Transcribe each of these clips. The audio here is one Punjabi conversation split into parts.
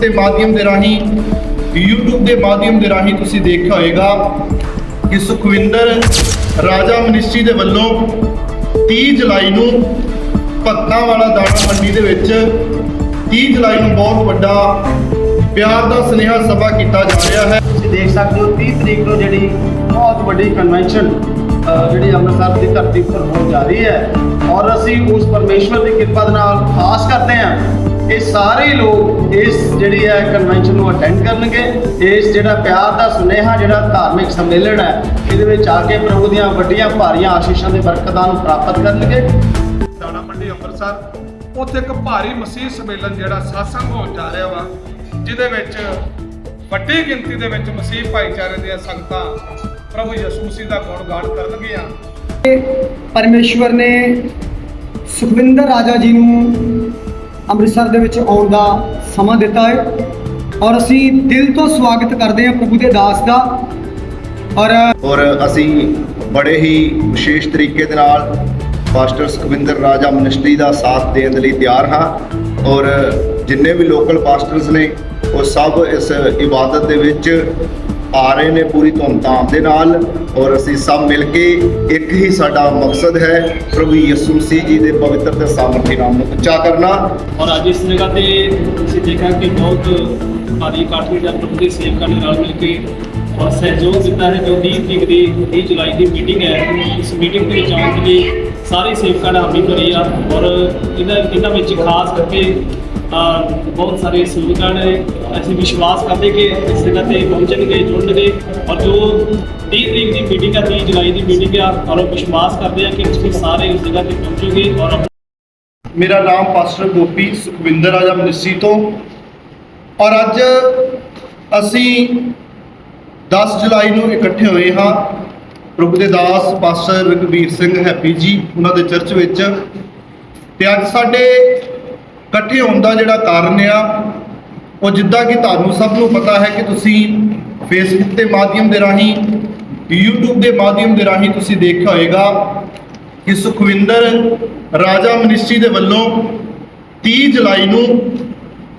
ਦੇ ਮਾਧਿਅਮ ਦੇ ਰਾਹੀਂ, YouTube ਦੇ ਮਾਧਿਅਮ ਦੇ ਰਾਹੀਂ ਤੁਸੀਂ ਦੇਖਿਆ ਹੋਵੇਗਾ ਕਿ ਸੁਖਵਿੰਦਰ ਰਾਜਾ ਮਨਿਸਟਰੀ ਦੇ ਵੱਲੋਂ 30 ਜੁਲਾਈ ਨੂੰ ਭਗਤਾਂ ਵਾਲਾ ਦਾਣਾ ਮੰਡੀ ਦੇ ਵਿੱਚ 30 ਜੁਲਾਈ ਨੂੰ ਬਹੁਤ ਵੱਡਾ ਪਿਆਰ ਦਾ ਸੁਨੇਹਾ ਸਭਾ ਕੀਤਾ ਜਾ ਰਿਹਾ ਹੈ। ਤੁਸੀਂ ਦੇਖ ਸਕਦੇ ਹੋ 30 ਤਰੀਕ ਨੂੰ ਜਿਹੜੀ ਬਹੁਤ ਵੱਡੀ ਕਨਵੈਨਸ਼ਨ ਜਿਹੜੀ ਅੰਮ੍ਰਿਤਸਰ ਦੀ ਧਰਤੀ ਉੱਪਰ ਹੋਣ ਜਾ ਰਹੀ ਹੈ। ਔਰ ਅਸੀਂ ਉਸ ਪਰਮੇਸ਼ਵਰ ਦੀ ਕਿਰਪਾ ਦੇ ਨਾਲ ਆਸ ਕਰਦੇ ਹਾਂ ਇਹ ਸਾਰੇ ਲੋਕ ਇਸ ਜਿਹੜੀ ਹੈ ਕਨਵੈਨਸ਼ਨ ਨੂੰ ਅਟੈਂਡ ਕਰਨਗੇ। ਇਸ ਜਿਹੜਾ ਪਿਆਰ ਦਾ ਸੁਨੇਹਾ ਜਿਹੜਾ ਧਾਰਮਿਕ ਸੰਮੇਲਨ ਹੈ ਇਹਦੇ ਵਿੱਚ ਆ ਕੇ ਪ੍ਰਭੂ ਦੀਆਂ ਵੱਡੀਆਂ ਭਾਰੀਆਂ ਆਸ਼ੀਸ਼ਾਂ ਦੇ ਬਰਕਤਾਂ ਨੂੰ ਪ੍ਰਾਪਤ ਕਰਨਗੇ। ਦਾਣਾ ਮੰਡੀ ਅੰਮ੍ਰਿਤਸਰ ਉੱਥੇ ਇੱਕ ਭਾਰੀ ਮਸੀਹ ਸੰਮੇਲਨ ਜਿਹੜਾ satsang ਹੋਣ ਜਾ ਰਿਹਾ ਵਾ ਜਿਹਦੇ ਵਿੱਚ ਵੱਡੀ ਗਿਣਤੀ ਦੇ ਵਿੱਚ ਮਸੀਹ ਭਾਈਚਾਰੇ ਦੀਆਂ ਸੰਗਤਾਂ ਪ੍ਰਭੂ ਯਿਸੂ ਮਸੀਹ ਦਾ ਗੁਣਗਾਨ ਕਰਨਗੀਆਂ। ਪਰਮੇਸ਼ਵਰ ਨੇ ਸੁਖਵਿੰਦਰ ਰਾਜਾ ਜੀ ਨੂੰ ਅੰਮ੍ਰਿਤਸਰ ਦੇ ਵਿੱਚ ਆਉਣ ਦਾ ਸਮਾਂ ਦਿੱਤਾ ਹੈ। ਔਰ ਅਸੀਂ ਦਿਲ ਤੋਂ ਸਵਾਗਤ ਕਰਦੇ ਹਾਂ ਪ੍ਰਭੂ ਦੇ ਦਾਸ ਦਾ। ਔਰ ਔਰ ਅਸੀਂ ਬੜੇ ਹੀ ਵਿਸ਼ੇਸ਼ ਤਰੀਕੇ ਦੇ ਨਾਲ ਪਾਸਟਰ ਸੁਖਵਿੰਦਰ ਰਾਜਾ ਮਿਨਿਸਟਰੀ ਦਾ ਸਾਥ ਦੇਣ ਦੇ ਲਈ ਤਿਆਰ ਹਾਂ। ਔਰ ਜਿੰਨੇ ਵੀ ਲੋਕਲ ਪਾਸਟਰਸ ਨੇ, ਉਹ ਸਭ ਇਸ ਇਬਾਦਤ ਦੇ ਵਿੱਚ ਆ ਰਹੇ ਨੇ ਪੂਰੀ ਧੂਮਧਾਮ ਦੇ ਨਾਲ ਔਰ ਅਸੀਂ ਸਭ ਮਿਲ ਕੇ ਇੱਕ ਹੀ ਸਾਡਾ ਮਕਸਦ ਹੈ ਪ੍ਰਭੂ ਯਿਸੂ ਮਸੀਹ ਜੀ ਦੇ ਪਵਿੱਤਰ ਤੇ ਸਾਮਰਥੀ ਨਾਮ ਨੂੰ ਉੱਚਾ ਕਰਨਾ। ਔਰ ਅੱਜ ਇਸ ਜਗ੍ਹਾ ਤੇ ਤੁਸੀਂ ਦੇਖਿਆ ਕਿ ਬਹੁਤ ਭਾਰੀ ਇਕੱਠ ਜਿਹੜਾ ਪ੍ਰਭੂ ਦੇ ਸੇਵਕਾਂ ਨੇ ਨਾਲ ਮਿਲ ਕੇ ਔਰ ਸਹਿਯੋਗ ਦਿੱਤਾ ਹੈ। ਜੋ 20 ਤਰੀਕ ਦੀ 30 ਜੁਲਾਈ ਦੀ ਮੀਟਿੰਗ ਹੈ। ਇਸ ਮੀਟਿੰਗ ਦੇ ਵਿੱਚ ਆਉਣ ਦੇ ਲਈ ਸਾਰੇ ਸੇਵਕਾਂ ਨੇ ਹਾਮੀ ਭਰੀ ਆ ਔਰ ਇਹਨਾਂ ਇਹਨਾਂ ਵਿੱਚ ਖਾਸ ਕਰਕੇ ਬਹੁਤ ਸਾਰੇ ਸੇਵਕਾਂ ਨੇ ਅਸੀਂ ਵਿਸ਼ਵਾਸ ਕਰਦੇ ਕਿ ਇਸ ਜਗ੍ਹਾ ਤੇ ਪਹੁੰਚਣਗੇ ਜੁੜਨਗੇ ਔਰ ਜੋ 30 ਤਰੀਕ ਦੀ ਮੀਟਿੰਗ ਆ 30 ਜੁਲਾਈ ਦੀ ਮੀਟਿੰਗ ਆ, ਔਰ ਉਹ ਵਿਸ਼ਵਾਸ ਕਰਦੇ ਆ ਕਿ ਤੁਸੀਂ ਸਾਰੇ ਇਸ ਜਗ੍ਹਾ ਤੇ ਪਹੁੰਚੋਗੇ ਔਰ ਮੇਰਾ ਨਾਮ ਪਾਸਟਰ ਗੋਪੀ ਸੁਖਵਿੰਦਰ ਰਾਜਾ ਮਨਿਸੀ ਤੋਂ। ਔਰ ਅੱਜ ਅਸੀਂ 10 ਜੁਲਾਈ ਨੂੰ ਇਕੱਠੇ ਹੋਏ ਹਾਂ। ਪ੍ਰਭੂ ਦੇ ਦਾਸ ਪਾਸਟਰ ਰਘਬੀਰ ਸਿੰਘ ਹੈਪੀ ਜੀ, ਉਹਨਾਂ ਦੇ ਚਰਚ ਵਿੱਚ। ਤੇ ਅੱਜ ਸਾਡੇ ਇਕੱਠੇ ਹੋਣ ਦਾ ਜਿਹੜਾ ਕਾਰਨ ਆ, ਉਹ ਜਿੱਦਾਂ ਕਿ ਤੁਹਾਨੂੰ ਸਭ ਨੂੰ ਪਤਾ ਹੈ ਕਿ ਤੁਸੀਂ ਫੇਸਬੁੱਕ ਦੇ ਮਾਧਿਅਮ ਦੇ ਰਾਹੀਂ, YouTube ਦੇ ਮਾਧਿਅਮ ਦੇ ਰਾਹੀਂ ਤੁਸੀਂ ਦੇਖਿਆ ਹੋਵੇਗਾ ਕਿ ਸੁਖਵਿੰਦਰ ਰਾਜਾ ਮਨਿਸਟਰੀ ਦੇ ਵੱਲੋਂ 30 ਜੁਲਾਈ ਨੂੰ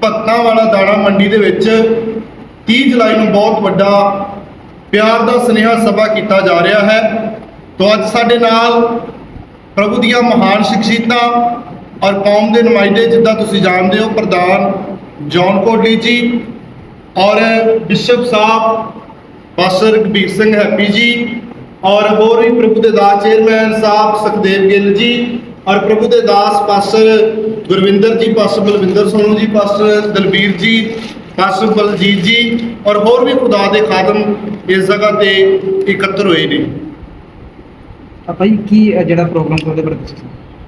ਭਗਤਾਂ ਵਾਲਾ ਦਾਣਾ ਮੰਡੀ ਦੇ ਵਿੱਚ 30 ਜੁਲਾਈ ਨੂੰ ਬਹੁਤ ਵੱਡਾ ਪਿਆਰ ਦਾ ਸੁਨੇਹਾ ਸਭਾ ਕੀਤਾ ਜਾ ਰਿਹਾ ਹੈ। ਤੋਂ ਅੱਜ ਸਾਡੇ ਨਾਲ ਪ੍ਰਭੂ ਦੀਆਂ ਮਹਾਨ ਸ਼ਖਸੀਅਤਾਂ ਔਰ ਕੌਮ ਦੇ ਨੁਮਾਇੰਦੇ ਜਿੱਦਾਂ ਤੁਸੀਂ ਜਾਣਦੇ ਹੋ ਪ੍ਰਧਾਨ ਜੌਨ ਕੋਟਲੀ ਜੀ ਔਰ ਬਿਸ਼ਪ ਸਾਹਿਬ ਪਾਸਰ ਕਬੀਰ ਸਿੰਘ ਹੈਪੀ ਜੀ ਔਰ ਹੋਰ ਵੀ ਪ੍ਰਭੂ ਦੇ ਦਾਸ ਚੇਅਰਮੈਨ ਸਾਹਿਬ ਸੁਖਦੇਵ ਗਿੱਲ ਜੀ ਔਰ ਪ੍ਰਭੂ ਦੇ ਦਾਸ ਪਾਸਰ ਗੁਰਵਿੰਦਰ ਜੀ ਪਾਸਰ ਬਲਵਿੰਦਰ ਸੋਨੂ ਜੀ ਪਾਸਰ ਦਲਬੀਰ ਜੀ ਪਾਸਰ ਬਲਜੀਤ ਜੀ ਔਰ ਹੋਰ ਵੀ ਖੁਦਾ ਦੇ ਖਾਦਮ ਇਸ ਜਗ੍ਹਾ ਤੇ ਇਕੱਤਰ ਹੋਏ ਨੇ। ਭਾਈ ਕੀ ਅ, ਜਿਹੜਾ ਪ੍ਰੋਗਰਾਮ ਤੁਹਾਡੇ ਬਾਰੇ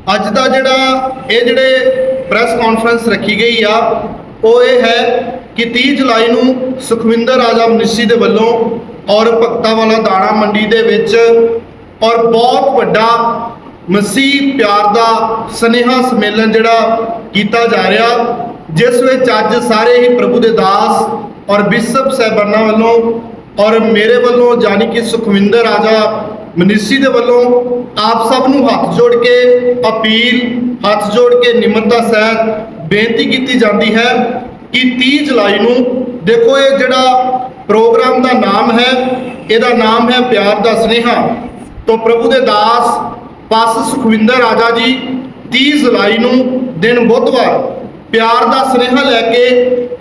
ਅੱਜ ਦਾ ਜਿਹੜਾ ਇਹ ਜਿਹੜੇ ਪ੍ਰੈਸ ਕਾਨਫਰੰਸ ਰੱਖੀ ਗਈ ਆ, ਉਹ ਇਹ ਹੈ ਕਿ 30 ਜੁਲਾਈ ਨੂੰ ਸੁਖਵਿੰਦਰ ਰਾਜਾ ਮਨਿਸੀ ਦੇ ਵੱਲੋਂ ਔਰ ਭਗਤਾਂ ਵਾਲਾ ਦਾਣਾ ਮੰਡੀ ਦੇ ਵਿੱਚ ਔਰ ਬਹੁਤ ਵੱਡਾ ਮਸੀਹ ਪਿਆਰ ਦਾ ਸਨੇਹਾ ਸੰਮੇਲਨ ਜਿਹੜਾ ਕੀਤਾ ਜਾ ਰਿਹਾ, ਜਿਸ ਵਿੱਚ ਅੱਜ ਸਾਰੇ ਹੀ ਪ੍ਰਭੂ ਦੇ ਦਾਸ ਔਰ ਬਿਸ਼ਪ ਸਾਹਿਬਾਨਾਂ ਵੱਲੋਂ ਔਰ ਮੇਰੇ ਵੱਲੋਂ ਜਾਨੀ ਕਿ ਸੁਖਵਿੰਦਰ ਰਾਜਾ ਮਨੀਸ਼ੀ ਦੇ ਵੱਲੋਂ ਆਪ ਸਭ ਨੂੰ ਹੱਥ ਜੋੜ ਕੇ ਅਪੀਲ, ਹੱਥ ਜੋੜ ਕੇ ਨਿਮਰਤਾ ਸਹਿਤ ਬੇਨਤੀ ਕੀਤੀ ਜਾਂਦੀ ਹੈ ਕਿ 30 ਜੁਲਾਈ ਨੂੰ ਦੇਖੋ ਇਹ ਜਿਹੜਾ ਪ੍ਰੋਗਰਾਮ ਦਾ ਨਾਮ ਹੈ, ਇਹਦਾ ਨਾਮ ਹੈ ਪਿਆਰ ਦਾ ਸੁਨੇਹਾ। ਤੋਂ ਪ੍ਰਭੂ ਦੇ ਦਾਸ ਪਾਸ ਸੁਖਵਿੰਦਰ ਰਾਜਾ ਜੀ 30 ਜੁਲਾਈ ਨੂੰ ਦਿਨ ਬੁੱਧਵਾਰ ਪਿਆਰ ਦਾ ਸੁਨੇਹਾ ਲੈ ਕੇ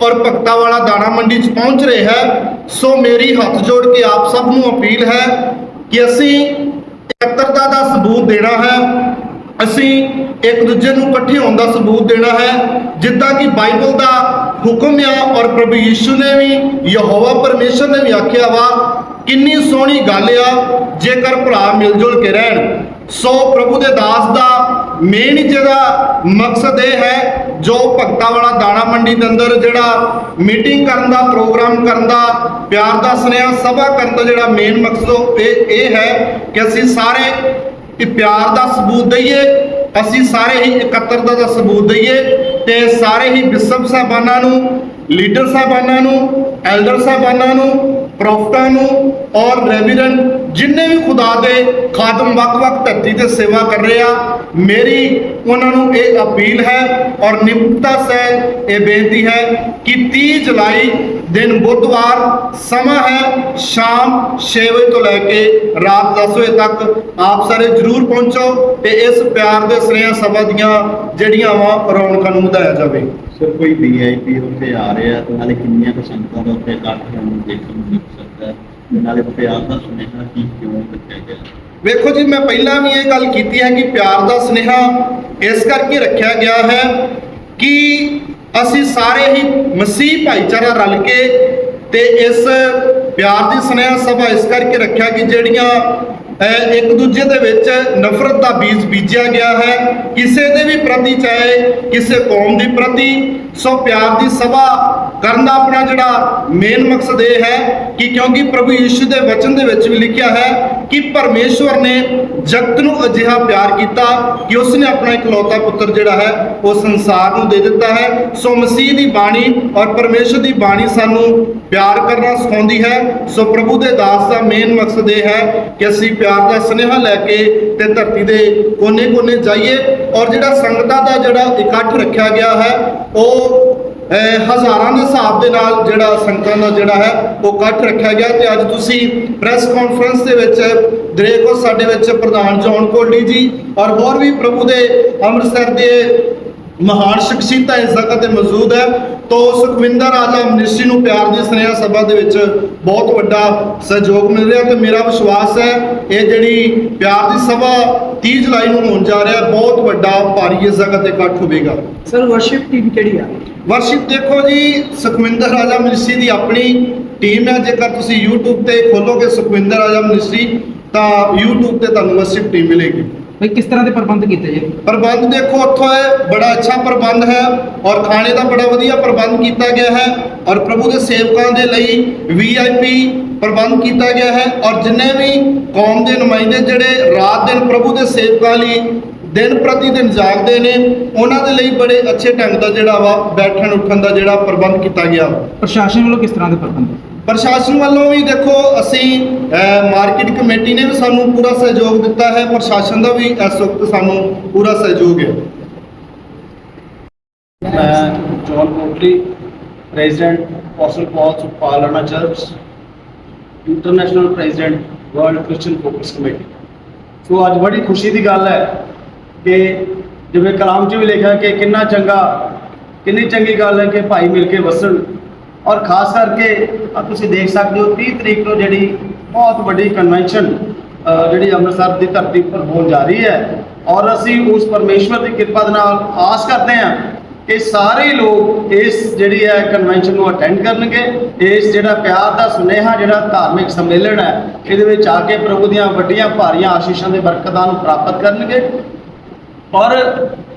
ਔਰ ਭਗਤਾ ਵਾਲਾ ਦਾਣਾ ਮੰਡੀ 'ਚ ਪਹੁੰਚ ਰਹੇ ਹੈ। ਸੋ ਮੇਰੀ ਹੱਥ ਜੋੜ ਕੇ ਆਪ ਸਭ ਨੂੰ ਅਪੀਲ ਹੈ ਕਿ ਅਸੀਂ ਇਕੱਤਰਤਾ ਦਾ ਸਬੂਤ ਦੇਣਾ ਹੈ, ਅਸੀਂ ਇੱਕ ਦੂਜੇ ਨੂੰ ਇਕੱਠੇ ਹੋਣ ਦਾ ਸਬੂਤ ਦੇਣਾ ਹੈ, ਜਿੱਦਾਂ ਕਿ ਬਾਈਬਲ ਦਾ ਹੁਕਮ ਆ ਔਰ ਪ੍ਰਭੂ ਯਿਸੂ ਨੇ ਵੀ, ਯਹੋਵਾ ਪਰਮੇਸ਼ਰ ਨੇ ਵੀ ਆਖਿਆ ਵਾ, ਕਿੰਨੀ ਸੋਹਣੀ ਗੱਲ ਆ, ਜੇਕਰ ਭਰਾ ਮਿਲ ਜੁਲ ਕੇ ਰਹਿਣ। ਸੋ ਪ੍ਰਭੂ ਦੇ ਦਾਸ ਦਾ ਮੇਨ ਜਿਹੜਾ ਮਕਸਦ ਇਹ ਹੈ, ਜੋ ਭਗਤਾ ਵਾਲਾ ਦਾਣਾ ਮੰਡੀ ਦੇ ਅੰਦਰ ਜਿਹੜਾ ਮੀਟਿੰਗ ਕਰਨ ਦਾ ਪ੍ਰੋਗਰਾਮ ਕਰਨ ਦਾ, ਪਿਆਰ ਦਾ ਸੁਨੇਹਾ, ਸਭਾ ਕਰਨ ਦਾ ਜਿਹੜਾ ਮੇਨ ਮਕਸਦ ਉਹ ਇਹ ਇਹ ਹੈ ਕਿ ਅਸੀਂ ਸਾਰੇ ਇਹ ਪਿਆਰ ਦਾ ਸਬੂਤ ਦਈਏ, ਅਸੀਂ ਸਾਰੇ ਹੀ ਇਕੱਤਰਤਾ ਦਾ ਸਬੂਤ ਦਈਏ ਤੇ ਸਾਰੇ ਹੀ ਬਿਸ਼ਪ ਸਾਹਿਬਾਨਾਂ ਨੂੰ ਲੀਡਰ ਸਾਹਿਬਾਨਾਂ ਨੂੰ ਐਲਡਰ ਸਾਹਿਬਾਨਾਂ ਨੂੰ, ਪ੍ਰੋਫਟਾਂ ਨੂੰ ਔਰ ਰੈਵੀਰੈਂਡ ਜਿੰਨੇ ਵੀ ਖੁਦਾ ਦੇ ਖਾਦਮ ਵੱਖ-ਵੱਖ ਧਰਤੀ ਤੇ ਸੇਵਾ ਕਰ ਰਹੇ ਆ, ਮੇਰੀ ਉਹਨਾਂ ਨੂੰ ਇਹ ਅਪੀਲ ਹੈ ਔਰ ਨਿਮਰਤਾ ਸਹਿਤ ਇਹ ਬੇਨਤੀ ਹੈ ਕਿ 30 ਜੁਲਾਈ ਦਿਨ ਬੁੱਧਵਾਰ ਸਮਾਂ ਹੈ ਸ਼ਾਮ 6 ਵਜੇ ਤੋਂ ਲੈ ਕੇ ਰਾਤ 10 ਵਜੇ ਤੱਕ। ਆਪ ਸਾਰੇ ਜਰੂਰ ਪਹੁੰਚੋ ਤੇ ਇਸ ਪਿਆਰ ਦੇ ਸਨੇਹਾ ਸਭਾ ਦੀਆਂ ਜਿਹੜੀਆਂ ਵਾ ਰੌਣਕਾਂ ਨੂੰ ਵਧਾਇਆ ਜਾਵੇ। ਸਰ, ਕੋਈ ਵੀਆਈਪੀ ਉੱਥੇ ਆ ਰਿਹਾ ਨਾਲੇ ਕਿੰਨੀਆਂ ਕੁ ਸੰਗਤਾਂ ਦਾ ਉੱਥੇ ਇਕੱਠ ਹੋਣ ਦੇਖਣ ਨੂੰ ਮਿਲ ਸਕਦਾ ਹੈ? ਤੇ ਨਾਲੇ ਪਿਆਰ ਦਾ ਸੁਨੇਹਾ ਕੀ ਕਿਉਂ ਰੱਖਿਆ ਗਿਆ? ਵੇਖੋ ਜੀ, ਮੈਂ ਪਹਿਲਾਂ ਵੀ ਇਹ ਗੱਲ ਕੀਤੀ ਹੈ ਕਿ ਪਿਆਰ ਦਾ ਸੁਨੇਹਾ ਇਸ ਕਰਕੇ ਰੱਖਿਆ ਗਿਆ ਹੈ ਕਿ ਅਸੀਂ ਸਾਰੇ ਹੀ ਮਸੀਹ ਭਾਈਚਾਰਾ ਰਲ ਕੇ ਤੇ ਇਸ ਪਿਆਰ ਦੀ ਸੁਨੇਹਾ ਸਭਾ ਇਸ ਕਰਕੇ ਰੱਖਿਆ ਕਿ ਜਿਹੜੀਆਂ ਇੱਕ ਦੂਜੇ ਦੇ ਵਿੱਚ ਨਫ਼ਰਤ ਦਾ ਬੀਜ ਬੀਜਿਆ ਗਿਆ ਹੈ। ਕਿਸੇ ਦੇ ਵੀ ਪ੍ਰਤੀ, ਚਾਹੇ ਕਿਸੇ ਕੌਮ ਦੀ ਪ੍ਰਤੀ, ਸੋ ਪਿਆਰ ਦੀ ਸਭਾ ਕਰਨ ਦਾ ਆਪਣਾ ਜਿਹੜਾ ਮੇਨ ਮਕਸਦ ਇਹ ਹੈ ਕਿ ਕਿਉਂਕਿ ਪ੍ਰਭੂ ਯੀਸ਼ੂ ਦੇ ਵਚਨ ਦੇ ਵਿੱਚ ਵੀ ਲਿਖਿਆ ਹੈ ਕਿ ਪਰਮੇਸ਼ਵਰ ਨੇ ਜਗਤ ਨੂੰ ਅਜਿਹਾ ਪਿਆਰ ਕੀਤਾ ਕਿ ਉਸ ਨੇ ਆਪਣਾ ਇਕਲੌਤਾ ਪੁੱਤਰ ਜਿਹੜਾ ਹੈ, ਉਹ ਸੰਸਾਰ ਨੂੰ ਦੇ ਦਿੱਤਾ ਹੈ। ਸੋ ਮਸੀਹ ਦੀ ਬਾਣੀ ਔਰ ਪਰਮੇਸ਼ਵਰ ਦੀ ਬਾਣੀ ਸਾਨੂੰ ਪਿਆਰ ਕਰਨਾ ਸਿਖਾਉਂਦੀ ਹੈ। ਸੋ ਪ੍ਰਭੂ ਦੇ ਦਾਸ ਦਾ ਮੇਨ ਮਕਸਦ ਇਹ ਹੈ ਕਿ ਅਸੀਂ ਪਿਆਰ ਦਾ ਸੁਨੇਹਾ ਲੈ ਕੇ ਤੇ ਧਰਤੀ ਦੇ ਕੋਨੇ-ਕੋਨੇ ਜਾਈਏ। ਔਰ ਜਿਹੜਾ ਸੰਗਤਾਂ ਦਾ ਜਿਹੜਾ ਇਕੱਠ ਰੱਖਿਆ ਗਿਆ ਹੈ, ਉਹ ਹਜ਼ਾਰਾਂ ਦੇ ਹਿਸਾਬ ਦੇ ਨਾਲ ਜਿਹੜਾ ਸੰਗਤਾਂ ਦਾ ਜਿਹੜਾ ਹੈ, ਉਹ ਇਕੱਠ ਰੱਖਿਆ ਗਿਆ। ਤੇ ਅੱਜ ਤੁਸੀਂ ਪ੍ਰੈਸ ਕਾਨਫਰੰਸ ਦੇ ਵਿੱਚ ਦੇਖੋ ਸਾਡੇ ਵਿੱਚ ਪ੍ਰਧਾਨ ਜੌਨ ਕੋਲੀ ਜੀ ਔਰ ਹੋਰ ਵੀ ਪ੍ਰਭੂ ਦੇ ਅੰਮ੍ਰਿਤਸਰ ਦੇ ਮਹਾਨ ਸ਼ਖਸੀਅਤਾਂ ਇਸ ਜਗ੍ਹਾ ਤੇ ਮੌਜੂਦ ਹੈ। ਤੋ ਸੁਖਵਿੰਦਰ ਰਾਜਾ ਮਨਿਸਟਰੀ ਨੂੰ ਪਿਆਰ ਦੀ ਸਨੇਹਾ ਸਭਾ ਦੇ ਵਿੱਚ ਬਹੁਤ ਵੱਡਾ ਸਹਿਯੋਗ ਮਿਲ ਰਿਹਾ ਤੇ ਮੇਰਾ ਵਿਸ਼ਵਾਸ ਹੈ ਇਹ ਜਿਹੜੀ ਪਿਆਰ ਦੀ ਸਭਾ 30 ਜੁਲਾਈ ਨੂੰ ਹੋਣ ਜਾ ਰਿਹਾ ਬਹੁਤ ਵੱਡਾ ਭਾਰੀ ਇਸ ਜਗ੍ਹਾ ਤੇ ਇਕੱਠ ਹੋਵੇਗਾ। ਸਰ ਵਰਸ਼ਿਪ ਟੀਮ ਕਿਹੜੀ ਆ? ਵਰਸ਼ਿਪ ਦੇਖੋ ਜੀ ਸੁਖਵਿੰਦਰ ਰਾਜਾ ਮਿਨਿਸਟਰੀ ਦੀ ਆਪਣੀ ਟੀਮ ਹੈ। ਜੇਕਰ ਤੁਸੀਂ YouTube ਤੇ ਖੋਲੋਗੇ ਸੁਖਵਿੰਦਰ ਰਾਜਾ ਮਿਨਿਸਟਰੀ ਤਾਂ YouTube ਤੇ ਤੁਹਾਨੂੰ ਵਰਸ਼ਿਪ ਟੀਮ ਮਿਲੇਗੀ। ਭਾਈ ਕਿਸ ਤਰ੍ਹਾਂ ਦੇ ਪ੍ਰਬੰਧ ਕੀਤੇ ਜੀ? ਪ੍ਰਬੰਧ ਦੇਖੋ ਉੱਥੋਂ ਇਹ ਬੜਾ ਅੱਛਾ ਪ੍ਰਬੰਧ ਹੈ ਔਰ ਖਾਣੇ ਦਾ ਬੜਾ ਵਧੀਆ ਪ੍ਰਬੰਧ ਕੀਤਾ ਗਿਆ ਹੈ ਔਰ ਪ੍ਰਭੂ ਦੇ ਸੇਵਕਾਂ ਦੇ ਲਈ ਵੀਆਈਪੀ ਪ੍ਰਬੰਧ ਕੀਤਾ ਗਿਆ ਹੈ ਔਰ ਜਿੰਨੇ ਵੀ ਕੌਮ ਦੇ ਨੁਮਾਇੰਦੇ ਜਿਹੜੇ ਰਾਤ ਦਿਨ ਪ੍ਰਭੂ ਦੇ ਸੇਵਕਾਂ ਲਈ ਦਿਨ ਪ੍ਰਤੀ ਦਿਨ ਜਾਗਦੇ ਨੇ ਉਹਨਾਂ ਦੇ ਲਈ ਬੜੇ ਅੱਛੇ ਢੰਗ ਦਾ ਜਿਹੜਾ ਵਾ ਬੈਠਣ ਉੱਠਣ ਦਾ ਜਿਹੜਾ ਪ੍ਰਬੰਧ ਕੀਤਾ ਗਿਆ। ਪ੍ਰਸ਼ਾਸਨ ਵੱਲੋਂ ਕਿਸ ਤਰ੍ਹਾਂ ਦੇ ਪ੍ਰਬੰਧ? ਪ੍ਰਸ਼ਾਸਨ ਵੱਲੋਂ ਵੀ ਦੇਖੋ ਅਸੀਂ ਮਾਰਕੀਟ ਕਮੇਟੀ ਨੇ ਵੀ ਸਾਨੂੰ ਪੂਰਾ ਸਹਿਯੋਗ ਦਿੱਤਾ ਹੈ, ਪ੍ਰਸ਼ਾਸਨ ਦਾ ਵੀ ਇਸ ਵਕਤ ਸਾਨੂੰ ਪੂਰਾ ਸਹਿਯੋਗ ਹੈ। ਮੈਂ John Kotli, president apostle Paul's ਪਾਲਣਾ church international president world Christian focus committee. So ਅੱਜ ਬੜੀ ਖੁਸ਼ੀ ਦੀ ਗੱਲ ਹੈ ਕਿ ਜਿਵੇਂ ਕਲਾਮ 'ਚ ਵੀ ਲਿਖਿਆ ਕਿ ਕਿੰਨਾ ਚੰਗਾ, ਕਿੰਨੀ ਚੰਗੀ ਗੱਲ ਹੈ ਕਿ ਭਾਈ ਮਿਲ ਕੇ ਵਸਣ। ਔਰ ਖਾਸ ਕਰਕੇ ਤੁਸੀਂ ਦੇਖ ਸਕਦੇ ਹੋ 30 ਤਰੀਕ ਨੂੰ ਜਿਹੜੀ ਬਹੁਤ ਵੱਡੀ ਕਨਵੈਨਸ਼ਨ ਜਿਹੜੀ ਅੰਮ੍ਰਿਤਸਰ ਦੀ ਧਰਤੀ ਉੱਪਰ ਹੋਣ ਜਾ ਰਹੀ ਹੈ। ਔਰ ਅਸੀਂ ਉਸ ਪਰਮੇਸ਼ਵਰ ਦੀ ਕਿਰਪਾ ਦੇ ਨਾਲ ਆਸ ਕਰਦੇ ਹਾਂ ਕਿ ਸਾਰੇ ਲੋਕ ਇਸ ਜਿਹੜੀ ਹੈ ਕਨਵੈਨਸ਼ਨ ਨੂੰ ਅਟੈਂਡ ਕਰਨਗੇ। ਇਸ ਜਿਹੜਾ ਪਿਆਰ ਦਾ ਸੁਨੇਹਾ, ਜਿਹੜਾ ਧਾਰਮਿਕ ਸੰਮੇਲਨ ਹੈ, ਇਹਦੇ ਵਿੱਚ ਆ ਕੇ ਪ੍ਰਭੂ ਦੀਆਂ ਵੱਡੀਆਂ ਭਾਰੀਆਂ ਆਸ਼ੀਸ਼ਾਂ ਦੇ ਬਰਕਤਾਂ ਨੂੰ ਪ੍ਰਾਪਤ ਕਰਨਗੇ। ਔਰ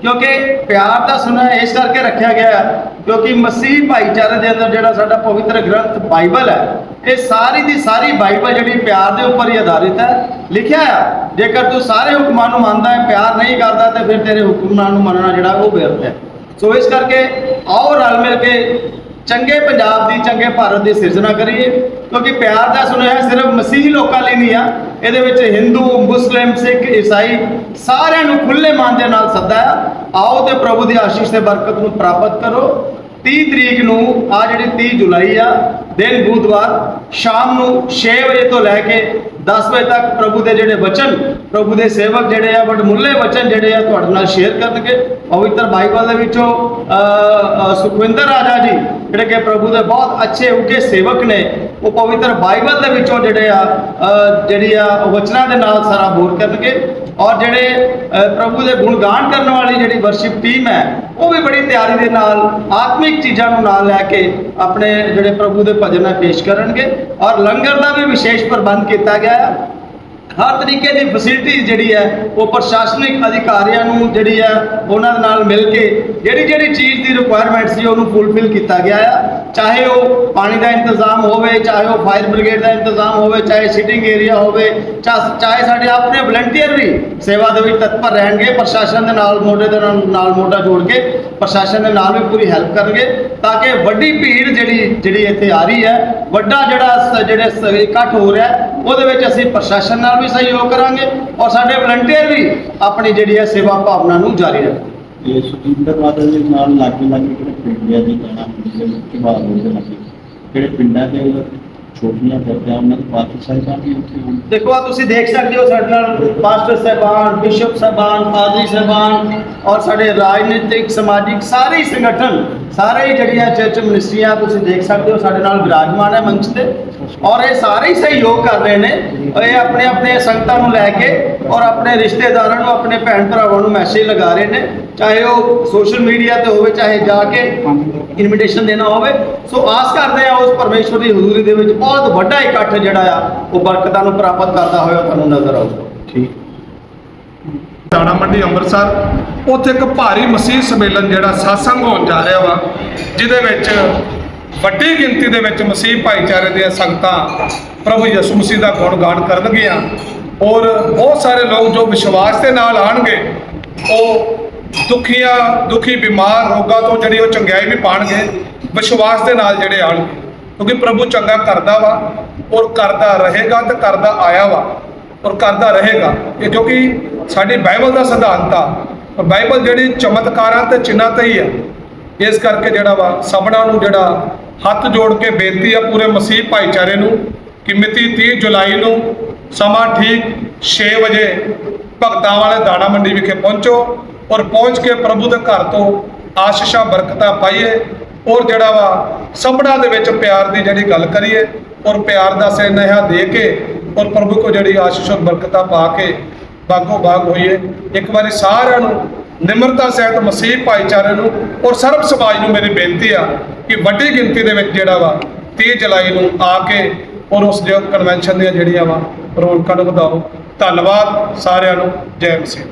ਕਿਉਂਕਿ ਪਿਆਰ ਦਾ ਸੁਨੇਹਾ ਇਸ ਕਰਕੇ ਰੱਖਿਆ ਗਿਆ ਹੈ, ਕਿਉਂਕਿ ਮਸੀਹ ਭਾਈਚਾਰੇ ਦੇ ਅੰਦਰ ਜਿਹੜਾ ਸਾਡਾ ਪਵਿੱਤਰ ਗ੍ਰੰਥ ਬਾਈਬਲ ਹੈ, ਇਹ ਸਾਰੀ ਦੀ ਸਾਰੀ ਬਾਈਬਲ ਜਿਹੜੀ ਪਿਆਰ ਦੇ ਉੱਪਰ ਹੀ ਆਧਾਰਿਤ ਹੈ। ਲਿਖਿਆ ਹੈ, ਜੇਕਰ ਤੂੰ ਸਾਰੇ ਹੁਕਮਾਂ ਨੂੰ ਮੰਨਦਾ ਹੈ, ਪਿਆਰ ਨਹੀਂ ਕਰਦਾ, ਤੇ ਫਿਰ ਤੇਰੇ ਹੁਕਮਾਂ ਨੂੰ ਮੰਨਣਾ ਜਿਹੜਾ ਉਹ ਬੇਅਰਥ ਹੈ। ਸੋ ਇਸ ਕਰਕੇ ਆਓ ਰਲ ਮਿਲ ਕੇ ਚੰਗੇ ਪੰਜਾਬ ਦੀ, ਚੰਗੇ ਭਾਰਤ ਦੀ ਸਿਰਜਣਾ ਕਰੀਏ, ਕਿਉਂਕਿ ਪਿਆਰ ਦਾ ਸੁਨੇਹਾ ਸਿਰਫ ਮਸੀਹੀ ਲੋਕਾਂ ਲਈ ਨਹੀਂ ਆ ਇਹਦੇ ਵਿੱਚ ਹਿੰਦੂ, ਮੁਸਲਿਮ, ਸਿੱਖ, ਈਸਾਈ ਸਾਰਿਆਂ ਨੂੰ ਖੁੱਲੇ ਮਨ ਦੇ ਨਾਲ ਸੱਦਾ ਹੈ। ਆਓ ਤੇ ਪ੍ਰਭੂ ਦੀ ਆਸ਼ੀਸ਼ ਤੇ ਬਰਕਤ ਨੂੰ ਪ੍ਰਾਪਤ ਕਰੋ। 30 ਤਰੀਕ ਨੂੰ ਆ ਜਿਹੜੀ 30 ਜੁਲਾਈ ਆ, ਦਿਨ ਬੁੱਧਵਾਰ, ਸ਼ਾਮ ਨੂੰ 6 ਵਜੇ ਤੋਂ ਲੈ ਕੇ 10 ਵਜੇ ਤੱਕ ਪ੍ਰਭੂ ਦੇ ਜਿਹੜੇ ਵਚਨ ਪ੍ਰਭੂ ਦੇ ਸੇਵਕ ਜਿਹੜੇ ਆ ਵਡਮੁੱਲੇ ਵਚਨ ਜਿਹੜੇ ਆ, ਤੁਹਾਡੇ ਨਾਲ ਸ਼ੇਅਰ ਕਰਨਗੇ। ਪਵਿੱਤਰ ਬਾਈਬਲ ਦੇ ਵਿੱਚੋਂ ਸੁਖਵਿੰਦਰ ਰਾਜਾ ਜੀ, ਜਿਹੜੇ ਕਿ ਪ੍ਰਭੂ ਦੇ ਬਹੁਤ ਅੱਛੇ ਉੱਗੇ ਸੇਵਕ ਨੇ, ਉਹ ਪਵਿੱਤਰ ਬਾਈਬਲ ਦੇ ਵਿੱਚੋਂ ਜਿਹੜੇ ਆ ਜਿਹੜੀ ਆ ਵਚਨਾਂ ਦੇ ਨਾਲ ਸਾਰਾ ਬੋਰ ਕਰਨਗੇ। ਔਰ ਜਿਹੜੇ ਪ੍ਰਭੂ ਦੇ ਗੁਣਗਾਨ ਕਰਨ ਵਾਲੀ ਜਿਹੜੀ ਵਰਸ਼ਿਪ ਟੀਮ ਹੈ, ਉਹ ਵੀ ਬੜੀ ਤਿਆਰੀ ਦੇ ਨਾਲ, ਆਤਮਿਕ ਚੀਜ਼ਾਂ ਨੂੰ ਨਾਲ ਲੈ ਕੇ ਆਪਣੇ ਜਿਹੜੇ ਪ੍ਰਭੂ ਦੇ ਭਜਨ ਹੈ ਪੇਸ਼ ਕਰਨਗੇ। ਔਰ ਲੰਗਰ ਦਾ ਵੀ ਵਿਸ਼ੇਸ਼ ਪ੍ਰਬੰਧ ਕੀਤਾ ਗਿਆ ਹੈ। ਹਰ ਤਰੀਕੇ ਦੀ ਫੈਸਿਲਿਟੀ ਜਿਹੜੀ ਹੈ, ਉਹ ਪ੍ਰਸ਼ਾਸਨਿਕ ਅਧਿਕਾਰੀਆਂ ਨੂੰ ਜਿਹੜੀ ਹੈ, ਉਹਨਾਂ ਦੇ ਨਾਲ ਮਿਲ ਕੇ ਜਿਹੜੀ ਜਿਹੜੀ ਚੀਜ਼ ਦੀ ਰਿਕੁਆਇਰਮੈਂਟ ਸੀ, ਉਹਨੂੰ ਫੁੱਲਫਿਲ ਕੀਤਾ ਗਿਆ ਹੈ ਚਾਹੇ ਉਹ ਪਾਣੀ ਦਾ ਇੰਤਜ਼ਾਮ ਹੋਵੇ, ਚਾਹੇ ਉਹ ਫਾਇਰ ਬ੍ਰਿਗੇਡ ਦਾ ਇੰਤਜ਼ਾਮ ਹੋਵੇ, ਚਾਹੇ ਸਿਟਿੰਗ ਏਰੀਆ ਹੋਵੇ ਚਾ- ਚਾਹੇ ਸਾਡੇ ਆਪਣੇ ਵਲੰਟੀਅਰ ਵੀ ਸੇਵਾ ਦੇ ਵਿੱਚ ਤਤਪਰ ਰਹਿਣਗੇ, ਪ੍ਰਸ਼ਾਸਨ ਦੇ ਨਾਲ ਮੋਢੇ ਦੇ ਨਾਲ ਮੋਢਾ ਜੋੜ ਕੇ ਪ੍ਰਸ਼ਾਸਨ ਦੇ ਨਾਲ ਵੀ ਪੂਰੀ ਹੈਲਪ ਕਰਨਗੇ, ਤਾਂ ਕਿ ਵੱਡੀ ਭੀੜ ਜਿਹੜੀ ਜਿਹੜੀ ਇੱਥੇ ਆ ਰਹੀ ਹੈ, ਵੱਡਾ ਜਿਹੜਾ ਸ- ਜਿਹੜੇ ਸ- ਇਕੱਠ ਹੋ ਰਿਹਾ, ਉਹਦੇ ਵਿੱਚ ਅਸੀਂ ਪ੍ਰਸ਼ਾਸਨ ਨਾਲ ਵੀ ਸਹਿਯੋਗ ਕਰਾਂਗੇ ਔਰ ਸਾਡੇ ਵਲੰਟੀਅਰ ਵੀ ਆਪਣੀ ਜਿਹੜੀ ਹੈ ਸੇਵਾ ਭਾਵਨਾ ਨੂੰ ਜਾਰੀ ਰੱਖਣਗੇ। ਇਹ ਸੁਖਿੰਦਰ ਬਾਦਲ ਦੇ ਨਾਲ ਲਾਗੇ ਲਾਗੇ ਜਿਹੜੇ ਪਿੰਡ ਆ ਜਾਣਾ ਮੰਡੀ ਦੇ ਦੇ ਲਾਗੇ। ਜਿਹੜੇ ਪਿੰਡਾਂ ਦੇ ਛੋਟੀਆਂ ਕਰਦਾ ਉਹਨਾਂ ਦੇ ਸਾਹਿਬਾਨ ਵੀ ਉੱਥੇ। ਹੋਣ ਦੇਖੋ ਆ ਤੁਸੀਂ ਦੇਖ ਸਕਦੇ ਹੋ ਸਾਡੇ ਨਾਲ ਪਾਸਟਰ ਸਾਹਿਬਾਨ, ਬਿਸ਼ਪ ਸਾਹਿਬਾਨ ਪਾਦਰੀ ਸਾਹਿਬਾਨ ਔਰ ਸਾਡੇ ਰਾਜਨੀਤਿਕ, ਸਮਾਜਿਕ ਸਾਰੇ ਸੰਗਠਨ, ਸਾਰੇ ਜਿਹੜੀਆਂ ਚਰਚ ਮਿਨਿਸਟਰੀਆਂ, ਤੁਸੀਂ ਦੇਖ ਸਕਦੇ ਹੋ ਸਾਡੇ ਨਾਲ ਵਿਰਾਜਮਾਨ ਹੈ ਮੰਚ ਤੇ। ਔਰ ਇਹ ਸਾਰੇ ਸਹਿਯੋਗ ਕਰ ਰਹੇ ਨੇ। ਇਹ ਆਪਣੇ ਆਪਣੇ ਸੰਗਤਾਂ ਨੂੰ ਲੈ ਕੇ ਔਰ ਆਪਣੇ ਰਿਸ਼ਤੇਦਾਰਾਂ ਨੂੰ, ਆਪਣੇ ਭੈਣ ਭਰਾਵਾਂ ਨੂੰ ਮੈਸੇਜ ਲਗਾ ਰਹੇ ਨੇ, ਚਾਹੇ ਉਹ ਸੋਸ਼ਲ ਮੀਡੀਆ ਤੇ ਹੋਵੇ, ਚਾਹੇ ਜਾ ਕੇ ਇਨਵੀਟੇਸ਼ਨ ਦੇਣਾ ਹੋਵੇ। ਸੋ ਆਸ ਕਰਦੇ ਆ ਉਸ ਪਰਮੇਸ਼ਵਰ ਦੀ ਹਜ਼ੂਰੀ ਦੇ ਵਿੱਚ ਬਹੁਤ ਵੱਡਾ ਇਕੱਠ ਜਿਹੜਾ ਆ, ਉਹ ਬਰਕਤਾਂ ਨੂੰ ਪ੍ਰਾਪਤ ਕਰਦਾ ਹੋਇਆ ਤੁਹਾਨੂੰ ਨਜ਼ਰ ਆਊਗਾ। ਠੀਕ। ਦਾਣਾ ਮੰਡੀ ਅੰਮ੍ਰਿਤਸਰ, ਉੱਥੇ ਇੱਕ ਭਾਰੀ ਮਸੀਹ ਸੰਮੇਲਨ ਜਿਹੜਾ satsang ਹੋਣ ਜਾ ਰਿਹਾ ਵਾ, ਜਿਹਦੇ ਵਿੱਚ ਵੱਡੀ ਗਿਣਤੀ ਦੇ ਵਿੱਚ ਮਸੀਹ ਭਾਈਚਾਰੇ ਦੀਆਂ ਸੰਗਤਾਂ ਪ੍ਰਭੂ ਯਿਸੂ ਮਸੀਹ ਦਾ ਗੁਣਗਾਨ ਕਰਨਗੀਆਂ। ਔਰ ਬਹੁਤ ਸਾਰੇ ਲੋਕ ਜੋ ਵਿਸ਼ਵਾਸ ਦੇ ਨਾਲ ਆਣਗੇ, ਉਹ ਦੁਖੀਆਂ, ਦੁਖੀ ਬਿਮਾਰ ਰੋਗਾਂ ਤੋਂ ਜਿਹੜੀ ਉਹ ਚੰਗਿਆਈ ਵੀ ਪਾਣਗੇ, ਵਿਸ਼ਵਾਸ ਦੇ ਨਾਲ ਜਿਹੜੇ ਆਣਗੇ। ਕਿਉਂਕਿ ਪ੍ਰਭੂ ਚੰਗਾ ਕਰਦਾ ਵਾ ਔਰ ਕਰਦਾ ਰਹੇਗਾ ਤੇ ਕਰਦਾ ਆਇਆ ਵਾ ਔਰ ਕਰਦਾ ਰਹੇਗਾ। ਇਹ ਕਿਉਂਕਿ ਸਾਡੀ ਬਾਈਬਲ ਦਾ ਸਿਧਾਂਤ ਆ ਬਾਈਬਲ ਜਿਹੜੀ ਚਮਤਕਾਰਾਂ ਤੇ ਚਿੰਨਾਂ ਤੇ ਹੀ ਆ। ਇਸ ਕਰਕੇ ਜਿਹੜਾ ਵਾ ਸਭਨਾਂ ਨੂੰ ਜਿਹੜਾ ਹੱਥ ਜੋੜ ਕੇ ਬੇਨਤੀ ਆ ਪੂਰੇ ਮਸੀਹ ਭਾਈਚਾਰੇ ਨੂੰ ਕਿ ਮਿਤੀ 30 ਜੁਲਾਈ ਨੂੰ ਸਮਾਂ ਠੀਕ 6 ਵਜੇ ਭਗਤਾਂ ਵਾਲੇ ਦਾਣਾ ਮੰਡੀ ਵਿਖੇ ਪਹੁੰਚੋ ਔਰ ਪਹੁੰਚ ਕੇ ਪ੍ਰਭੂ ਦੇ ਘਰ ਤੋਂ ਆਸ਼ੀਸ਼ਾਂ, ਬਰਕਤਾਂ ਪਾਈਏ ਔਰ ਜਿਹੜਾ ਵਾ ਸਭਨਾਂ ਦੇ ਵਿੱਚ ਪਿਆਰ ਦੀ ਜਿਹੜੀ ਗੱਲ ਕਰੀਏ ਔਰ ਪਿਆਰ ਦਾ ਸਨੇਹਾ ਦੇ ਕੇ ਔਰ ਪ੍ਰਭੂ ਕੋ ਜਿਹੜੀ ਆਸ਼ੀਸ਼ ਔਰ ਬਰਕਤਾਂ ਪਾ ਕੇ ਬਾਗੋ ਬਾਗ ਹੋਈਏ। ਇੱਕ ਵਾਰੀ ਸਾਰਿਆਂ ਨੂੰ ਨਿਮਰਤਾ ਸਹਿਤ ਮਸੀਹ ਭਾਈਚਾਰੇ ਨੂੰ ਔਰ ਸਰਬ ਸਮਾਜ ਨੂੰ ਮੇਰੀ ਬੇਨਤੀ ਆ ਕਿ ਵੱਡੀ ਗਿਣਤੀ ਦੇ ਵਿੱਚ ਜਿਹੜਾ ਵਾ 30 ਜੁਲਾਈ ਨੂੰ ਆ ਕੇ ਔਰ ਉਸ ਜੋ ਕਨਵੈਨਸ਼ਨ ਦੀਆਂ ਜਿਹੜੀਆਂ ਵਾ ਰੌਣਕਾਂ ਨੂੰ ਵਧਾਓ। ਧੰਨਵਾਦ ਸਾਰਿਆਂ ਨੂੰ। ਜੈ ਮਸੀਹ